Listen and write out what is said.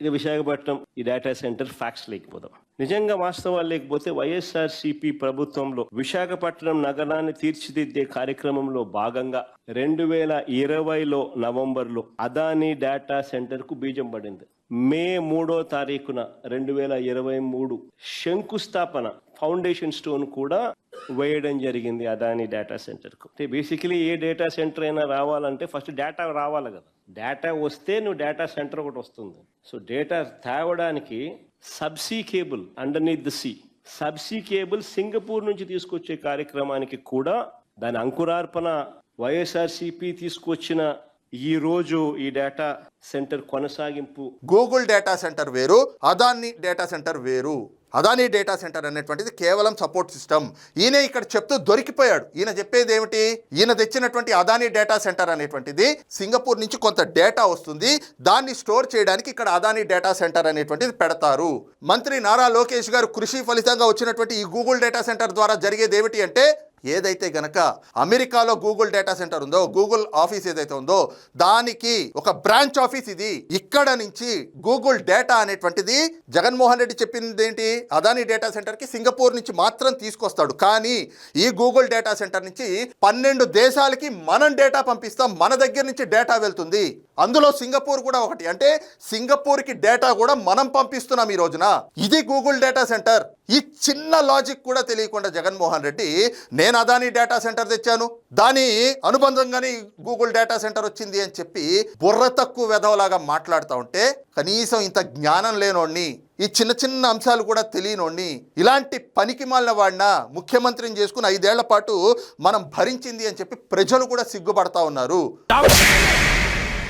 ఇది విశాఖపట్నం ఈ data centre facts లేకపోదాం. నిజంగా వాస్తవాలు లేకపోతే వైఎస్ఆర్ సిపి ప్రభుత్వంలో విశాఖపట్నం నగరాన్ని తీర్చిదిద్దే కార్యక్రమంలో భాగంగా రెండు వేల ఇరవైలో నవంబర్లో అదానీ డేటా సెంటర్కు బీజం పడింది. మే మూడో తారీఖున రెండు వేల ఇరవై మూడు శంకుస్థాపన ఫౌండేషన్ స్టోన్ కూడా వేయడం జరిగింది అదాని డేటా సెంటర్కు అంటే బేసికలీ ఏ డేటా సెంటర్ అయినా రావాలంటే ఫస్ట్ డేటా రావాలి కదా. డేటా వస్తే నువ్వు డేటా సెంటర్ ఒకటి వస్తుంది. సో డేటా తేవడానికి subsea cable underneath the sea subsea cable Singapore నుంచి తీసుకొచ్చే కార్యక్రమానికి కూడా దాని అంకురార్పణ వైఎస్ఆర్సిపి తీసుకొచ్చిన ఈ రోజు ఈ డేటా సెంటర్ కొనసాగింపు. గూగుల్ డేటా సెంటర్ వేరు అదాని డేటా సెంటర్ వేరు. అదాని డేటా సెంటర్ అనేటువంటిది కేవలం సపోర్ట్ సిస్టమ్ ఈయన ఇక్కడ చెప్తూ దొరికిపోయాడు. ఈయన చెప్పేది ఏమిటి? ఈయన తెచ్చినటువంటి అదాని డేటా సెంటర్ అనేటువంటిది సింగపూర్ నుంచి కొంత డేటా వస్తుంది. దాన్ని స్టోర్ చేయడానికి ఇక్కడ అదాని డేటా సెంటర్ అనేటువంటిది పెడతారు. మంత్రి నారా లోకేష్ గారు కృషి ఫలితంగా వచ్చినటువంటి ఈ గూగుల్ డేటా సెంటర్ ద్వారా జరిగేది ఏమిటి అంటే ఏదైతే గనక అమెరికాలో గూగుల్ డేటా సెంటర్ ఉందో గూగుల్ ఆఫీస్ ఏదైతే ఉందో దానికి ఒక బ్రాంచ్ ఆఫీస్ ఇది. ఇక్కడ నుంచి గూగుల్ డేటా అనేటువంటిది జగన్మోహన్ రెడ్డి చెప్పింది ఏంటి? అదాని డేటా సెంటర్కి సింగపూర్ నుంచి మాత్రం తీసుకొస్తాడు. కానీ ఈ గూగుల్ డేటా సెంటర్ నుంచి పన్నెండు దేశాలకి మనం డేటా పంపిస్తాం మన దగ్గర నుంచి డేటా వెళ్తుంది. అందులో సింగపూర్ కూడా ఒకటి. అంటే సింగపూర్కి డేటా కూడా మనం పంపిస్తున్నాం ఈ రోజున. ఇది గూగుల్ డేటా సెంటర్. ఈ చిన్న లాజిక్ కూడా తెలియకుండా జగన్మోహన్ రెడ్డి నేను అదాని డేటా సెంటర్ తెచ్చాను. దాని అనుబంధంగానే గూగుల్ డేటా సెంటర్ వచ్చింది అని చెప్పి బుర్ర తక్కువ వెధవలాగా మాట్లాడుతూ ఉంటే కనీసం ఇంత జ్ఞానం లేనోడిని ఈ చిన్న చిన్న అంశాలు కూడా తెలియనోడిని ఇలాంటి పనికి మాలిన వాడిన ముఖ్యమంత్రిని చేసుకుని ఐదేళ్ళ పాటు మనం భరించింది అని చెప్పి ప్రజలు కూడా సిగ్గుపడతా ఉన్నారు.